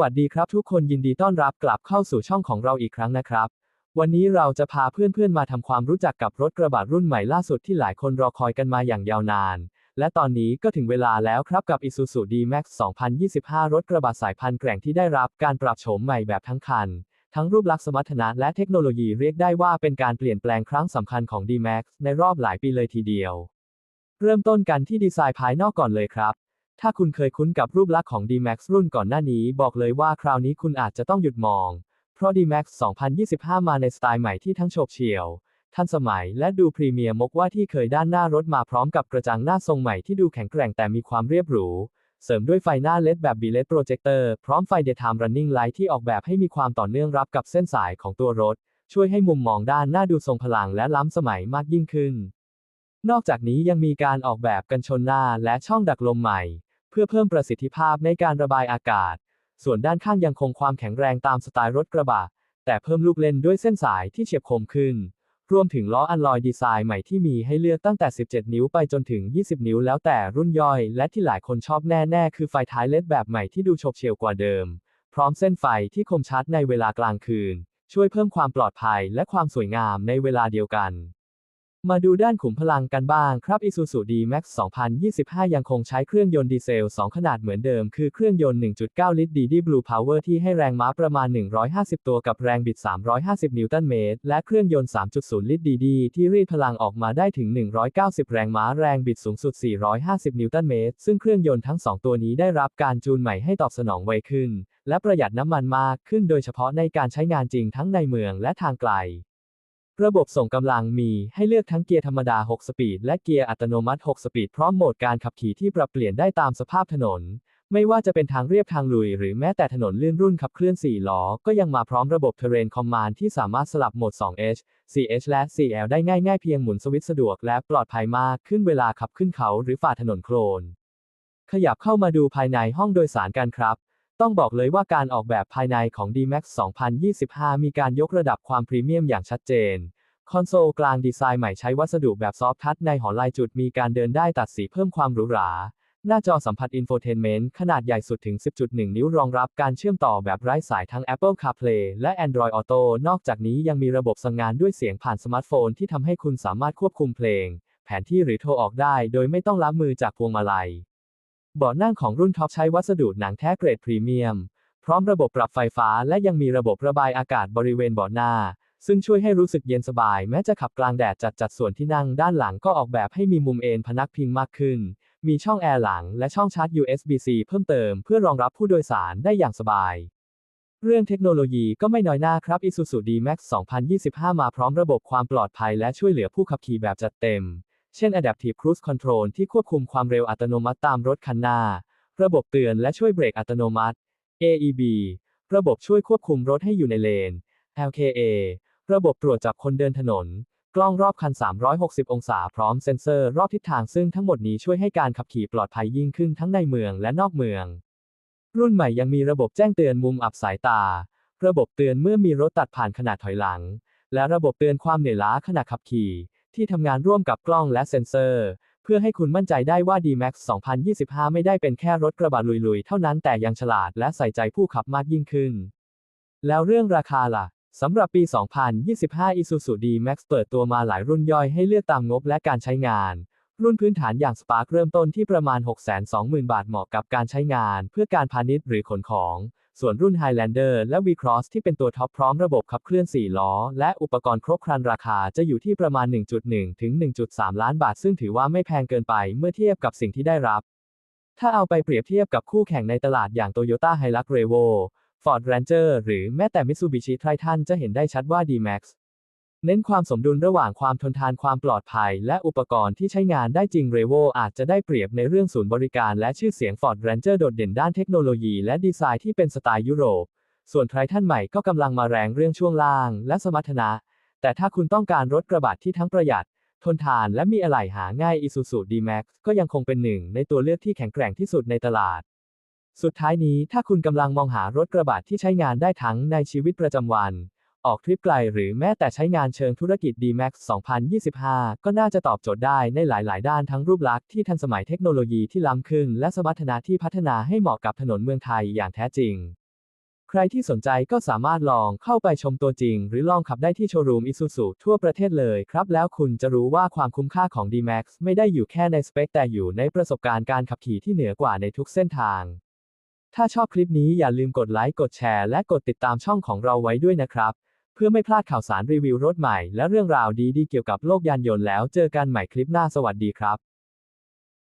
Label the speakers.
Speaker 1: วัสดีครับทุกคนยินดีต้อนรับกลับเข้าสู่ช่องของเราอีกครั้งนะครับ วันนี้เราจะพาเพื่อนๆมาทำความรู้จักกับรถกระบะรุ่นใหม่ล่าสุดที่หลายคนรอคอยกันมาอย่างยาวนาน และตอนนี้ก็ถึงเวลาแล้วครับกับ Isuzu D-Max 2025 รถกระบะสายพันธุ์แกร่งที่ได้รับการปรับโฉมใหม่แบบทั้งคัน ทั้งรูปลักษณ์สมรรถนะและเทคโนโลยีเรียกได้ว่าเป็นการเปลี่ยนแปลงครั้งสำคัญของ D-Max ในรอบหลายปีเลยทีเดียว เริ่มต้นกันที่ดีไซน์ภายนอกก่อนเลยครับ ถ้าคุณเคยคุ้นกับรูปลักษณ์ของ D-Max รุ่นก่อนหน้านี้บอกเลยว่าคราวนี้คุณอาจจะต้องหยุดมอง เพราะ D-Max 2025 มาในสไตล์ใหม่ที่ทั้งโฉบเฉี่ยว ทันสมัยและดูพรีเมียร์มกว่าที่เคยด้านหน้ารถมาพร้อมกับกระจังหน้าทรงใหม่ที่ดูแข็งแกร่งแต่มีความเรียบหรู เสริมด้วยไฟหน้า LED แบบ B-LED Projector พร้อมไฟ Daytime Running Light ที่ออกแบบให้มีความต่อเนื่องรับกับเส้นสายของตัวรถ ช่วยให้มุมมองด้านหน้าดูทรงพลังและล้ำสมัยมากยิ่งขึ้น นอกจากนี้ยังมีการออกแบบกันชนหน้าและช่องดักลมใหม่ เพื่อเพิ่มประสิทธิภาพในการระบายอากาศ ส่วนด้านข้างยังคงความแข็งแรงตามสไตล์รถกระบะ แต่เพิ่มลูกเล่นด้วยเส้นสายที่เฉียบคมขึ้น รวมถึงล้ออัลลอยดีไซน์ใหม่ที่มีให้เลือกตั้งแต่ 17 นิ้วไปจนถึง 20 นิ้วแล้วแต่รุ่นย่อย และที่หลายคนชอบแน่ๆ คือไฟท้ายเลดแบบใหม่ที่ดูโฉบเฉี่ยวกว่าเดิม พร้อมเส้นไฟที่คมชัดในเวลากลางคืน ช่วยเพิ่มความปลอดภัยและความสวยงามในเวลาเดียวกัน มาดูด้านขุมพลังกันบ้างครับ Isuzu D-Max 2025 ยังคงใช้เครื่องยนต์ดีเซล 2 ขนาดเหมือนเดิม คือเครื่องยนต์ 1.9 ลิตร DD Blue Power ที่ให้แรงม้าประมาณ 150 ตัวกับแรงบิด 350 นิวตันเมตร และเครื่องยนต์ 3.0 ลิตร DD ที่รีดพลังออกมาได้ถึง 190 แรงม้าแรงบิดสูงสุด 450 นิวตันเมตร ซึ่งเครื่องยนต์ทั้ง 2 ตัวนี้ได้รับการจูนใหม่ให้ตอบสนองไวขึ้น และประหยัดน้ำมันมากขึ้นโดยเฉพาะในการใช้งานจริงทั้งในเมืองและทางไกล ระบบส่งกำลังมีให้เลือกทั้งเกียร์ธรรมดา 6 สปีด และเกียร์อัตโนมัติ 6 สปีด พร้อมโหมดการขับขี่ที่ปรับเปลี่ยนได้ตามสภาพถนน ไม่ว่าจะเป็นทางเรียบทางลุย หรือแม้แต่ถนนลื่นรุ่นขับเคลื่อน 4 ล้อ ก็ยังมาพร้อมระบบ Terrain Command ที่สามารถสลับโหมด 2H 4H และ 4L ได้ง่ายๆเพียงหมุนสวิตช์สะดวกและปลอดภัยมากขึ้นเวลาขับขึ้นเขาหรือฝ่าถนนโคลน ขยับเข้ามาดูภายในห้องโดยสารกันครับ ต้องบอกเลยว่าการออกแบบภายในของ D-Max 2025 มีการยกระดับความพรีเมียมอย่างชัดเจน คอนโซลกลางดีไซน์ใหม่ใช้วัสดุแบบซอฟทัชในหอลายจุดมีการเดินได้ตัดสีเพิ่มความหรูหรา หน้าจอสัมผัสอินโฟเทนเมนต์ขนาดใหญ่สุดถึง 10.1 นิ้วรองรับการเชื่อมต่อแบบไร้สายทั้ง Apple CarPlay และ Android Auto นอกจากนี้ยังมีระบบสั่งงานด้วยเสียงผ่านสมาร์ทโฟนที่ทำให้คุณสามารถควบคุมเพลง แผนที่หรือโทรออกได้ โดยไม่ต้องล้างมือจากพวงมาลัย เบาะนั่งของรุ่นท็อปใช้วัสดุหนังแท้เกรดพรีเมียม พร้อมระบบปรับไฟฟ้าและยังมีระบบระบายอากาศบริเวณเบาะหน้า ซึ่งช่วยให้รู้สึกเย็นสบายแม้จะขับกลางแดดจัดจัดส่วนที่นั่งด้านหลังก็ออกแบบให้มีมุมเอนพนักพิงมากขึ้น มีช่องแอร์หลังและช่องชาร์จ USB-C เพิ่มเติมเพื่อรองรับผู้โดยสารได้อย่างสบายเรื่องเทคโนโลยีก็ไม่น้อยหน้าครับ Isuzu D-Max 2025 มาพร้อมระบบความปลอดภัยและช่วยเหลือผู้ขับขี่แบบจัดเต็ม เช่น Adaptive Cruise Control ที่ควบคุมความเร็วอัตโนมัติตามรถคันหน้า ระบบเตือนและช่วยเบรกอัตโนมัติ AEB ระบบช่วยควบคุมรถให้อยู่ในเลน LKA ระบบตรวจจับคนเดินถนน กล้องรอบคัน 360 องศาพร้อมเซ็นเซอร์รอบทิศทางซึ่งทั้งหมดนี้ช่วยให้การขับขี่ปลอดภัยยิ่งขึ้นทั้งในเมืองและนอกเมือง รุ่นใหม่ยังมีระบบแจ้งเตือนมุมอับสายตา ระบบเตือนเมื่อมีรถตัดผ่านขณะถอยหลัง และระบบเตือนความเหนื่อยล้าขณะขับขี่ ที่ทำงานร่วมกับกล้องและเซ็นเซอร์ เพื่อให้คุณมั่นใจได้ว่า D-Max 2025 ไม่ได้เป็นแค่รถกระบะลุยๆ เท่านั้นแต่ยังฉลาดและใส่ใจผู้ขับมากยิ่งขึ้น แล้วเรื่องราคาล่ะสำหรับปี 2025 Isuzu D-Max เปิดตัวมาหลายรุ่นย่อยให้เลือกตามงบและการใช้งานรุ่นพื้นฐานอย่าง Spark เริ่มต้นที่ประมาณ 620,000 บาทเหมาะกับการใช้งาน เพื่อการพาณิชย์หรือขนของ ส่วนรุ่น Highlander และ V-Cross ที่เป็นตัวท็อปพร้อมระบบขับเคลื่อน 4 ล้อ และอุปกรณ์ครบครันราคาจะอยู่ที่ประมาณ 1.1 ถึง 1.3 ล้านบาท ซึ่งถือว่าไม่แพงเกินไปเมื่อเทียบกับสิ่งที่ได้รับ ถ้าเอาไปเปรียบเทียบกับคู่แข่งในตลาดอย่าง Toyota Hilux Revo Ford Ranger หรือแม้แต่ Mitsubishi Triton จะเห็นได้ชัดว่า D-Max เน้นความสมดุลระหว่างความทนทานความปลอดภัย และอุปกรณ์ที่ใช้งานได้จริง Revo อาจจะได้เปรียบในเรื่องศูนย์บริการและชื่อเสียง Ford Ranger โดดเด่นด้านเทคโนโลยีและดีไซน์ที่เป็นสไตล์ยุโรป ส่วน Triton ใหม่ก็กำลังมาแรงเรื่องช่วงล่างและสมรรถนะ แต่ถ้าคุณต้องการรถกระบะที่ทั้งประหยัด ทนทานและมีอะไหล่หาง่าย Isuzu D-Max ก็ยังคงเป็นหนึ่งในตัวเลือกที่แข็งแกร่งที่สุดในตลาดสุดท้ายนี้ถ้าคุณกำลังมองหารถกระบะที่ใช้งานได้ทั้งในชีวิตประจำวัน ออกทริปไกลหรือแม้แต่ใช้งานเชิงธุรกิจ D-Max 2025 ก็น่าจะตอบโจทย์ได้ในหลาย ๆ ด้านทั้งรูปลักษณ์ที่ทันสมัยเทคโนโลยีที่ล้ำขึ้น และสมรรถนะที่พัฒนาให้เหมาะกับถนนเมืองไทยอย่างแท้จริง ใครที่สนใจก็สามารถลองเข้าไปชมตัวจริง หรือลองขับได้ที่โชว์รูม Isuzu ทั่วประเทศเลยครับ แล้วคุณจะรู้ว่าความคุ้มค่าของ D-Max ไม่ได้อยู่แค่ในสเปคแต่อยู่ในประสบการณ์การขับขี่ที่เหนือกว่าในทุกเส้นทางถ้าชอบคลิปนี้อย่าลืมกดไลค์ กดแชร์ และกดติดตามช่องของเราไว้ด้วยนะครับ เพื่อไม่พลาดข่าวสารรีวิวรถใหม่และเรื่องราวดีๆเกี่ยวกับโลกยานยนต์แล้วเจอกันใหม่คลิปหน้าสวัสดีครับ